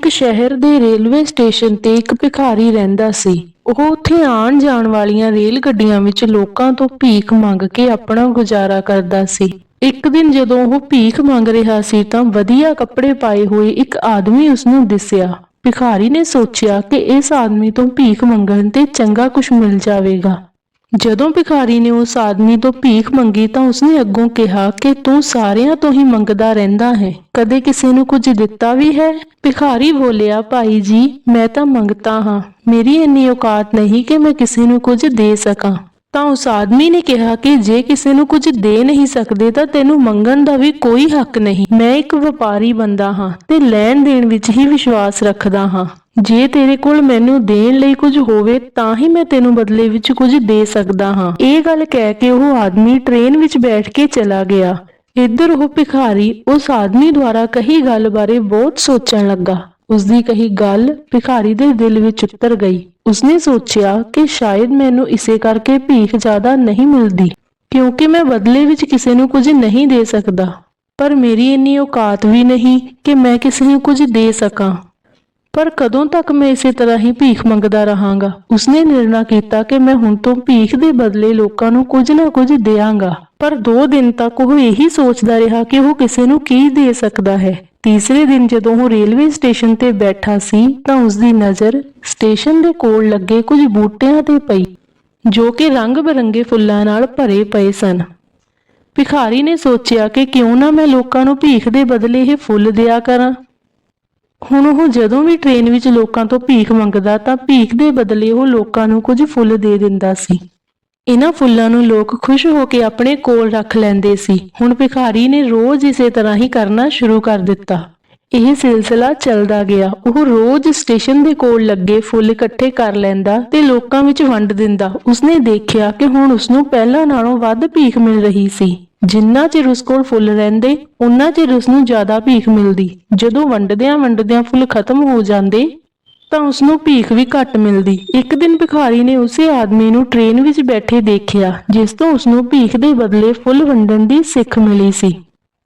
ਇੱਕ ਸ਼ਹਿਰ ਦੇ ਰੇਲਵੇ ਸਟੇਸ਼ਨ ਤੇ ਇੱਕ ਭਿਖਾਰੀ ਰਹਿੰਦਾ ਸੀ। ਉਹ ਉੱਥੇ ਆਉਣ ਜਾਣ ਵਾਲੀਆਂ ਰੇਲ ਗੱਡੀਆਂ ਵਿੱਚ ਲੋਕਾਂ ਤੋਂ ਭੀਖ ਮੰਗ ਕੇ ਆਪਣਾ ਗੁਜ਼ਾਰਾ ਕਰਦਾ ਸੀ। ਇੱਕ ਦਿਨ ਜਦੋਂ ਉਹ ਭੀਖ ਮੰਗ ਰਿਹਾ ਸੀ ਤਾਂ ਵਧੀਆ ਕੱਪੜੇ ਪਾਏ ਹੋਏ ਇੱਕ ਆਦਮੀ ਉਸ ਨੂੰ ਦਿਸਿਆ। ਭਿਖਾਰੀ ਨੇ ਸੋਚਿਆ ਕਿ ਇਸ ਆਦਮੀ ਤੋਂ ਭੀਖ ਮੰਗਣ ਤੇ ਚੰਗਾ ਕੁਝ ਮਿਲ ਜਾਵੇਗਾ। ਜਦੋਂ ਭਿਖਾਰੀ ਨੇ ਉਸ ਆਦਮੀ ਤੋਂ ਭੀਖ ਮੰਗੀ ਤਾਂ ਉਸਨੇ ਅੱਗੋਂ ਕਿਹਾ ਕਿ ਤੂੰ ਸਾਰਿਆਂ ਤੋਂ ਹੀ ਮੰਗਦਾ ਰਹਿੰਦਾ ਹੈ। ਕਦੇ ਕਿਸੇ ਨੂੰ ਕੁਝ ਦਿੱਤਾ ਵੀ ਹੈ? ਭਿਖਾਰੀ ਬੋਲਿਆ, ਭਾਈ ਜੀ, ਮੈਂ ਤਾਂ ਮੰਗਤਾ ਹਾਂ। ਮੇਰੀ ਇੰਨੀ ਔਕਾਤ ਨਹੀਂ ਕਿ ਮੈਂ ਕਿਸੇ ਨੂੰ ਕੁਝ ਦੇ ਸਕਾਂ। ਤਾਂ ਉਸ ਆਦਮੀ ਨੇ ਕਿਹਾ ਕਿ ਜੇ ਕਿਸੇ ਨੂੰ ਕੁਝ ਦੇ ਨਹੀਂ ਸਕਦੇ ਤਾਂ ਤੈਨੂੰ ਮੰਗਣ ਦਾ ਵੀ ਕੋਈ ਹੱਕ ਨਹੀਂ। ਮੈਂ ਇੱਕ ਵਪਾਰੀ ਬੰਦਾ ਹਾਂ ਤੇ ਲੈਣ ਦੇਣ ਵਿੱਚ ਹੀ ਵਿਸ਼ਵਾਸ ਰੱਖਦਾ ਹਾਂ। ਜੇ ਤੇਰੇ ਕੋਲ ਮੈਨੂੰ ਦੇਣ ਲਈ ਕੁਝ ਹੋਵੇ ਤਾਂ ਹੀ ਮੈਂ ਤੈਨੂੰ ਬਦਲੇ ਵਿੱਚ ਕੁਝ ਦੇ ਸਕਦਾ ਹਾਂ। ਇਹ ਗੱਲ ਕਹਿ ਕੇ ਉਹ ਆਦਮੀ ਟ੍ਰੇਨ ਵਿੱਚ ਬੈਠ ਕੇ ਚਲਾ ਗਿਆ। ਇੱਧਰ ਉਹ ਭਿਖਾਰੀ ਉਸ ਆਦਮੀ ਦੁਆਰਾ ਕਹੀ ਗੱਲ ਬਾਰੇ ਬਹੁਤ ਸੋਚਣ ਲੱਗਾ। ਉਸ ਦੀ ਕਹੀ ਗੱਲ ਭਿਖਾਰੀ ਦੇ ਦਿਲ ਵਿੱਚ ਉਤਰ ਗਈ। ਉਸਨੇ ਸੋਚਿਆ ਕਿ ਸ਼ਾਇਦ ਮੈਨੂੰ ਇਸੇ ਕਰਕੇ ਭੀਖ ਜ਼ਿਆਦਾ ਨਹੀਂ ਮਿਲਦੀ, ਕਿਉਂਕਿ ਮੈਂ ਬਦਲੇ ਵਿੱਚ ਕਿਸੇ ਨੂੰ ਕੁਝ ਨਹੀਂ ਦੇ ਸਕਦਾ। ਪਰ ਮੇਰੀ ਇੰਨੀ ਔਕਾਤ ਵੀ ਨਹੀਂ ਕਿ ਮੈਂ ਕਿਸੇ ਨੂੰ ਕੁਝ ਦੇ ਸਕਾਂ। ਪਰ ਕਦੋਂ ਤੱਕ ਮੈਂ ਇਸੇ ਤਰ੍ਹਾਂ ਹੀ ਭੀਖ ਮੰਗਦਾ ਰਹਾਂਗਾ? ਉਸਨੇ ਨਿਰਣਾ ਕੀਤਾ ਕਿ ਮੈਂ ਹੁਣ ਤੋਂ ਭੀਖ ਦੇ ਬਦਲੇ ਲੋਕਾਂ ਨੂੰ ਕੁਝ ਨਾ ਕੁਝ ਦੇਵਾਂਗਾ। ਪਰ 2 ਦਿਨ ਤੱਕ ਉਹ ਇਹੀ ਸੋਚਦਾ ਰਿਹਾ ਕਿ ਉਹ ਕਿਸੇ ਨੂੰ ਕੀ ਦੇ ਸਕਦਾ ਹੈ। ਤੀਸਰੇ ਦਿਨ ਜਦੋਂ ਉਹ ਰੇਲਵੇ ਸਟੇਸ਼ਨ ਤੇ ਬੈਠਾ ਸੀ ਤਾਂ ਉਸ ਦੀ ਨਜ਼ਰ ਸਟੇਸ਼ਨ ਦੇ ਕੋਲ ਲੱਗੇ ਕੁਝ ਬੂਟਿਆਂ ਤੇ ਪਈ, ਜੋ ਕਿ ਰੰਗ ਬਿਰੰਗੇ ਫੁੱਲਾਂ ਨਾਲ ਭਰੇ ਪਏ ਸਨ। ਭਿਖਾਰੀ ਨੇ ਸੋਚਿਆ ਕਿ ਕਿਉਂ ਨਾ ਮੈਂ ਲੋਕਾਂ ਨੂੰ ਭੀਖ ਦੇ ਬਦਲੇ ਇਹ ਫੁੱਲ ਦਿਆ ਕਰਾਂ। ਹੁਣ ਉਹ ਜਦੋਂ ਵੀ ਟ੍ਰੇਨ ਵਿੱਚ ਲੋਕਾਂ ਤੋਂ ਭੀਖ ਮੰਗਦਾ ਤਾਂ ਭੀਖ ਦੇ ਬਦਲੇ ਉਹ ਲੋਕਾਂ ਨੂੰ ਕੁਝ ਫੁੱਲ ਦੇ ਦਿੰਦਾ ਸੀ। ਇਹਨਾਂ ਫੁੱਲਾਂ ਨੂੰ ਲੋਕ ਖੁਸ਼ ਹੋ ਕੇ ਆਪਣੇ ਕੋਲ ਰੱਖ ਲੈਂਦੇ ਸੀ। ਹੁਣ ਭਿਖਾਰੀ ਨੇ ਰੋਜ਼ ਇਸੇ ਤਰ੍ਹਾਂ ਹੀ ਕਰਨਾ ਸ਼ੁਰੂ ਕਰ ਦਿੱਤਾ। ਇਹ ਸਿਲਸਿਲਾ ਚੱਲਦਾ ਗਿਆ। ਉਹ ਰੋਜ਼ ਸਟੇਸ਼ਨ ਦੇ ਕੋਲ ਲੱਗੇ ਫੁੱਲ ਇਕੱਠੇ ਕਰ ਲੈਂਦਾ ਤੇ ਲੋਕਾਂ ਵਿੱਚ ਵੰਡ ਦਿੰਦਾ। ਉਸਨੇ ਦੇਖਿਆ ਕਿ ਹੁਣ ਉਸਨੂੰ ਪਹਿਲਾਂ ਨਾਲੋਂ ਵੱਧ ਭੀਖ ਮਿਲ ਰਹੀ ਸੀ। ਜਿੰਨਾ ਚਿਰ ਉਸ ਕੋਲ ਫੁੱਲ ਰਹਿੰਦੇ, ਉਨਾ ਚਿਰ ਉਸਨੂੰ ਜ਼ਿਆਦਾ ਭੀਖ ਮਿਲਦੀ। ਜਦੋਂ ਵੰਡਦਿਆਂ ਵੰਡਦਿਆਂ ਫੁੱਲ ਖਤਮ ਹੋ ਜਾਂਦੇ ਤਾਂ ਉਸਨੂੰ ਭੀਖ ਵੀ ਘੱਟ ਮਿਲਦੀ। ਇੱਕ ਦਿਨ ਭਿਖਾਰੀ ਨੇ ਉਸੇ ਆਦਮੀ ਨੂੰ ਟ੍ਰੇਨ ਵਿੱਚ ਬੈਠੇ ਦੇਖਿਆ, ਜਿਸ ਤੋਂ ਉਸਨੂੰ ਭੀਖ ਦੇ ਬਦਲੇ ਫੁੱਲ ਵੰਡਣ ਦੀ ਸਿੱਖ ਮਿਲੀ ਸੀ।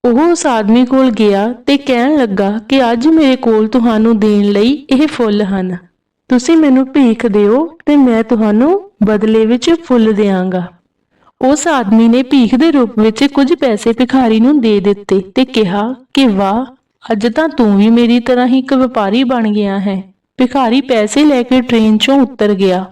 ਉਹ ਉਸ ਆਦਮੀ ਕੋਲ ਗਿਆ ਤੇ ਕਹਿਣ ਲੱਗਾ ਕਿ ਅੱਜ ਮੇਰੇ ਕੋਲ ਤੁਹਾਨੂੰ ਦੇਣ ਲਈ ਇਹ ਫੁੱਲ ਹਨ। ਤੁਸੀਂ ਮੈਨੂੰ ਭੀਖ ਦਿਓ ਤੇ ਮੈਂ ਤੁਹਾਨੂੰ ਬਦਲੇ ਵਿੱਚ ਫੁੱਲ ਦਿਆਂਗਾ। ਉਸ ਆਦਮੀ ਨੇ ਭੀਖ ਦੇ ਰੂਪ ਵਿੱਚ ਕੁਝ ਪੈਸੇ ਭਿਖਾਰੀ ਨੂੰ ਦੇ ਦਿੱਤੇ ਤੇ ਕਿਹਾ ਕਿ ਵਾਹ, ਅੱਜ ਤਾਂ ਤੂੰ ਵੀ ਮੇਰੀ ਤਰ੍ਹਾਂ ਹੀ ਇੱਕ ਵਪਾਰੀ ਬਣ ਗਿਆ ਹੈ। ਭਿਖਾਰੀ ਪੈਸੇ ਲੈ ਕੇ ਟ੍ਰੇਨ 'ਚੋਂ ਉਤਰ ਗਿਆ।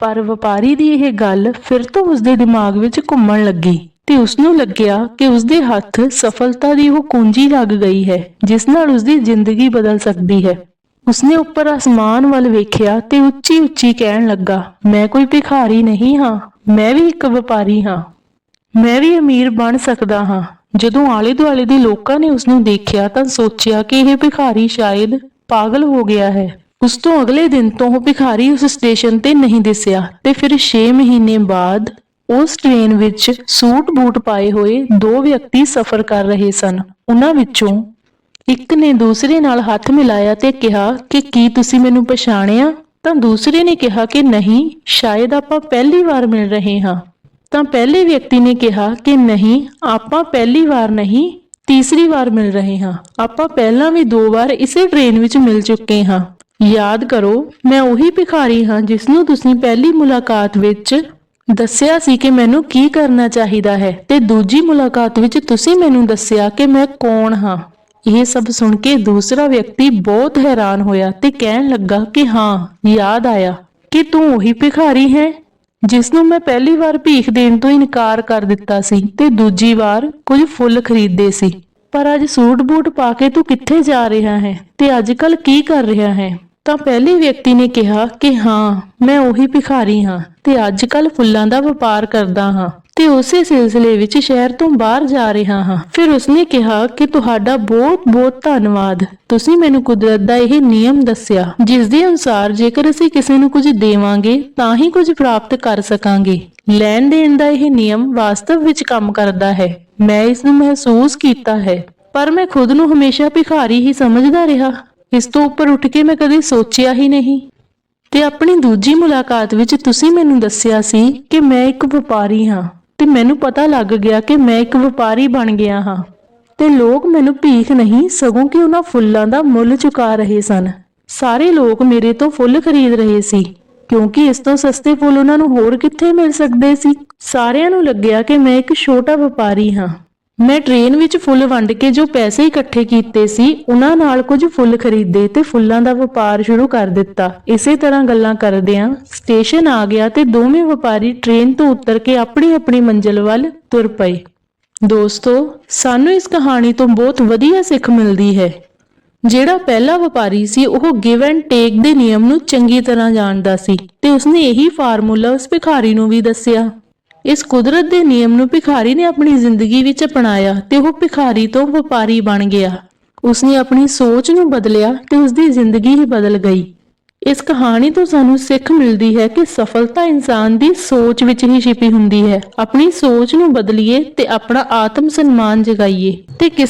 ਪਰ ਵਪਾਰੀ ਦੀ ਇਹ ਗੱਲ ਫਿਰ ਤੋਂ ਉਸਦੇ ਦਿਮਾਗ ਵਿੱਚ ਘੁੰਮਣ ਲੱਗੀ ਤੇ ਉਸਨੂੰ ਲੱਗਿਆ ਕਿ ਉਸਦੇ ਹੱਥ ਸਫਲਤਾ ਦੀ ਉਹ ਕੁੰਜੀ ਲੱਗ ਗਈ ਹੈ, ਜਿਸ ਨਾਲ ਉਸਦੀ ਜ਼ਿੰਦਗੀ ਬਦਲ ਸਕਦੀ ਹੈ। ਉਸਨੇ ਉੱਪਰ ਅਸਮਾਨ ਵੱਲ ਵੇਖਿਆ ਤੇ ਉੱਚੀ ਉੱਚੀ ਕਹਿਣ ਲੱਗਾ, ਮੈਂ ਕੋਈ ਭਿਖਾਰੀ ਨਹੀਂ ਹਾਂ, ਮੈਂ ਵੀ ਇੱਕ ਵਪਾਰੀ ਹਾਂ। ਮੈਂ ਵੀ ਅਮੀਰ ਬਣ ਸਕਦਾ ਹਾਂ। ਜਦੋਂ ਆਲੇ ਦੁਆਲੇ ਦੇ ਲੋਕਾਂ ਨੇ ਉਸ ਨੂੰ ਦੇਖਿਆ ਤਾਂ ਸੋਚਿਆ ਕਿ ਇਹ ਭਿਖਾਰੀ ਸ਼ਾਇਦ ਪਾਗਲ ਹੋ ਗਿਆ ਹੈ। ਉਸ ਤੋਂ ਅਗਲੇ ਦਿਨ ਤੋਂ ਉਹ ਭਿਖਾਰੀ ਉਸ ਸਟੇਸ਼ਨ ਤੇ ਨਹੀਂ ਦਿਸਿਆ ਤੇ ਫਿਰ 6 ਮਹੀਨੇ ਬਾਅਦ ਉਸ ਟ੍ਰੇਨ ਵਿੱਚ ਸੂਟ ਬੂਟ ਪਾਏ ਹੋਏ ਦੋ ਵਿਅਕਤੀ ਸਫ਼ਰ ਕਰ ਰਹੇ ਸਨ। ਉਹਨਾਂ ਵਿੱਚੋਂ ਇੱਕ ਨੇ ਦੂਸਰੇ ਨਾਲ ਹੱਥ ਮਿਲਾਇਆ ਤੇ ਕਿਹਾ ਕਿ ਕੀ ਤੁਸੀਂ ਮੈਨੂੰ ਪਛਾਣਿਆ? ਤਾਂ ਦੂਸਰੇ ਨੇ ਕਿਹਾ ਕਿ ਨਹੀਂ, ਸ਼ਾਇਦ ਆਪਾਂ ਪਹਿਲੀ ਵਾਰ ਮਿਲ ਰਹੇ ਹਾਂ। ਤਾਂ ਪਹਿਲੇ ਵਿਅਕਤੀ ਨੇ ਕਿਹਾ ਕਿ ਨਹੀਂ, ਆਪਾਂ ਪਹਿਲੀ ਵਾਰ ਨਹੀਂ, ਤੀਸਰੀ ਵਾਰ ਮਿਲ ਰਹੇ ਹਾਂ। ਆਪਾਂ ਪਹਿਲਾਂ ਵੀ ਦੋ ਵਾਰ ਇਸੇ ਟ੍ਰੇਨ ਵਿੱਚ ਮਿਲ ਚੁੱਕੇ ਹਾਂ। ਯਾਦ ਕਰੋ, ਮੈਂ ਉਹੀ ਭਿਖਾਰੀ ਹਾਂ ਜਿਸ ਨੂੰ ਤੁਸੀਂ ਪਹਿਲੀ ਮੁਲਾਕਾਤ ਵਿੱਚ ਦੱਸਿਆ ਸੀ ਕਿ ਮੈਨੂੰ ਕੀ ਕਰਨਾ ਚਾਹੀਦਾ ਹੈ ਤੇ ਦੂਜੀ ਮੁਲਾਕਾਤ ਵਿੱਚ ਤੁਸੀਂ ਮੈਨੂੰ ਦੱਸਿਆ ਕਿ ਮੈਂ ਕੌਣ ਹਾਂ। ਇਹ ਸਭ ਸੁਣ ਕੇ ਦੂਸਰਾ ਵਿਅਕਤੀ ਬਹੁਤ ਹੈਰਾਨ ਹੋਇਆ ਤੇ ਕਹਿਣ ਲੱਗਾ ਕਿ ਹਾਂ, ਯਾਦ ਆਇਆ ਕਿ ਤੂੰ ਉਹੀ ਭਿਖਾਰੀ ਹੈ ਜਿਸ ਨੂੰ ਮੈਂ ਪਹਿਲੀ ਵਾਰ ਭੀਖ ਦੇਣ ਤੋਂ ਇਨਕਾਰ ਕਰ ਦਿੱਤਾ ਸੀ ਤੇ ਦੂਜੀ ਵਾਰ ਕੁਝ ਫੁੱਲ ਖਰੀਦਦੇ ਸੀ। ਪਰ ਅੱਜ ਸੂਟ ਬੂਟ ਪਾ ਕੇ ਤੂੰ ਕਿੱਥੇ ਜਾ ਰਿਹਾ ਹੈ ਤੇ ਅੱਜ ਕੱਲ ਕੀ ਕਰ ਰਿਹਾ ਹੈ? ਤਾਂ ਪਹਿਲੇ ਵਿਅਕਤੀ ਨੇ ਕਿਹਾ ਕਿ ਹਾਂ, ਮੈਂ ਉਹੀ ਭਿਖਾਰੀ ਹਾਂ ਤੇ ਅੱਜ ਕੱਲ ਫੁੱਲਾਂ ਦਾ ਵਪਾਰ ਕਰਦਾ ਹਾਂ ਤੇ ਉਸੇ ਸਿਲਸਿਲੇ ਵਿੱਚ ਸ਼ਹਿਰ ਤੋਂ ਬਾਹਰ ਜਾ ਰਿਹਾ ਹਾਂ। ਫਿਰ ਉਸਨੇ ਕਿਹਾ ਕਿ ਤੁਹਾਡਾ ਬਹੁਤ-ਬਹੁਤ ਧੰਨਵਾਦ। ਤੁਸੀਂ ਮੈਨੂੰ ਕੁਦਰਤ ਦਾ ਇਹ ਨਿਯਮ ਦੱਸਿਆ, ਜਿਸ ਦੇ ਅਨੁਸਾਰ ਜੇਕਰ ਅਸੀਂ ਕਿਸੇ ਨੂੰ ਕੁਝ ਦੇਵਾਂਗੇ, ਤਾਂ ਹੀ ਕੁਝ ਪ੍ਰਾਪਤ ਕਰ ਸਕਾਂਗੇ। ਲੈਣ ਦੇਣ ਦਾ ਇਹ ਨਿਯਮ ਵਾਸਤਵ ਵਿੱਚ ਕੰਮ ਕਰਦਾ ਹੈ। ਮੈਂ ਇਸ ਨੂੰ ਮਹਿਸੂਸ ਕੀਤਾ ਹੈ। ਪਰ ਮੈਂ ਖੁਦ ਨੂੰ ਹਮੇਸ਼ਾ ਭਿਖਾਰੀ ਹੀ ਸਮਝਦਾ ਰਿਹਾ। ਇਸ ਤੋਂ ਉੱਪਰ ਉੱਠ ਕੇ ਮੈਂ ਕਦੇ ਸੋਚਿਆ ਹੀ ਨਹੀਂ। ਤੇ ਆਪਣੀ ਦੂਜੀ ਮੁਲਾਕਾਤ ਵਿੱਚ ਤੁਸੀਂ ਮੈਨੂੰ ਦੱਸਿਆ ਸੀ ਕਿ ਮੈਂ ਇੱਕ ਵਪਾਰੀ ਹਾਂ ਤੇ ਮੈਨੂੰ ਪਤਾ ਲੱਗ ਗਿਆ ਕਿ ਮੈਂ ਇੱਕ ਵਪਾਰੀ ਬਣ ਗਿਆ ਹਾਂ। ਤੇ ਲੋਕ ਮੈਨੂੰ ਭੀਖ ਨਹੀਂ, ਸਗੋਂ ਕਿ ਉਹਨਾਂ ਫੁੱਲਾਂ ਦਾ ਮੁੱਲ ਚੁਕਾ ਰਹੇ ਸਨ। ਸਾਰੇ ਲੋਕ ਮੇਰੇ ਤੋਂ ਫੁੱਲ ਖਰੀਦ ਰਹੇ ਸੀ, ਕਿਉਂਕਿ ਇਸ ਤੋਂ ਸਸਤੇ ਫੁੱਲ ਉਹਨਾਂ ਨੂੰ ਹੋਰ ਕਿੱਥੇ ਮਿਲ ਸਕਦੇ ਸੀ? ਸਾਰਿਆਂ ਨੂੰ ਲੱਗਿਆ ਕਿ ਮੈਂ ਇੱਕ ਛੋਟਾ ਵਪਾਰੀ ਹਾਂ। ਮੈਂ ਟ੍ਰੇਨ ਵਿੱਚ ਫੁੱਲ ਵੰਡ ਕੇ ਜੋ ਪੈਸੇ ਇਕੱਠੇ ਕੀਤੇ ਸੀ, ਉਹਨਾਂ ਨਾਲ ਕੁਝ ਫੁੱਲ ਖਰੀਦੇ ਤੇ ਫੁੱਲਾਂ ਦਾ ਵਪਾਰ ਸ਼ੁਰੂ ਕਰ ਦਿੱਤਾ। ਇਸੇ ਤਰ੍ਹਾਂ ਗੱਲਾਂ ਕਰਦਿਆਂ ਸਟੇਸ਼ਨ ਆ ਗਿਆ ਤੇ ਦੋਵੇਂ ਵਪਾਰੀ ਟ੍ਰੇਨ ਤੋਂ ਉਤਰ ਕੇ ਆਪਣੀ ਆਪਣੀ ਮੰਜ਼ਿਲ ਵੱਲ ਤੁਰ ਪਏ। ਦੋਸਤੋ, ਸਾਨੂੰ ਇਸ ਕਹਾਣੀ ਤੋਂ ਬਹੁਤ ਵਧੀਆ ਸਿੱਖ ਮਿਲਦੀ ਹੈ। ਜਿਹੜਾ ਪਹਿਲਾ ਵਪਾਰੀ ਸੀ, ਉਹ ਗਿਵ ਐਂਡ ਟੇਕ ਦੇ ਨਿਯਮ ਨੂੰ ਚੰਗੀ ਤਰ੍ਹਾਂ ਜਾਣਦਾ ਸੀ ਤੇ ਉਸਨੇ ਇਹੀ ਫਾਰਮੂਲਾ ਉਸ ਭਿਖਾਰੀ ਨੂੰ ਵੀ ਦੱਸਿਆ। ਇਸ ਕੁਦਰਤ ਦੇ ਨਿਯਮ ਨੂੰ ਭਿਖਾਰੀ ਨੇ ਆਪਣੀ ਜ਼ਿੰਦਗੀ ਵਿੱਚ ਅਪਣਾਇਆ ਤੇ ਉਹ ਭਿਖਾਰੀ ਤੋਂ ਵਪਾਰੀ ਬਣ ਗਿਆ। ਉਸਨੇ ਆਪਣੀ ਸੋਚ ਨੂੰ ਬਦਲਿਆ ਤੇ ਉਸਦੀ ਜ਼ਿੰਦਗੀ ਹੀ ਬਦਲ ਗਈ। ਇਸ ਕਹਾਣੀ ਤੋਂ ਸਾਨੂੰ ਸਿੱਖ ਮਿਲਦੀ ਹੈ ਕਿ ਸਫਲਤਾ ਇਨਸਾਨ ਦੀ ਸੋਚ ਵਿੱਚ ਹੀ ਛਿਪੀ ਹੁੰਦੀ ਹੈ। ਆਪਣੀ ਸੋਚ ਨੂੰ ਬਦਲੀਏ ਤੇ ਆਪਣਾ ਆਤਮ ਸਨਮਾਨ ਜਗਾਈਏ ਤੇ ਕਿਸ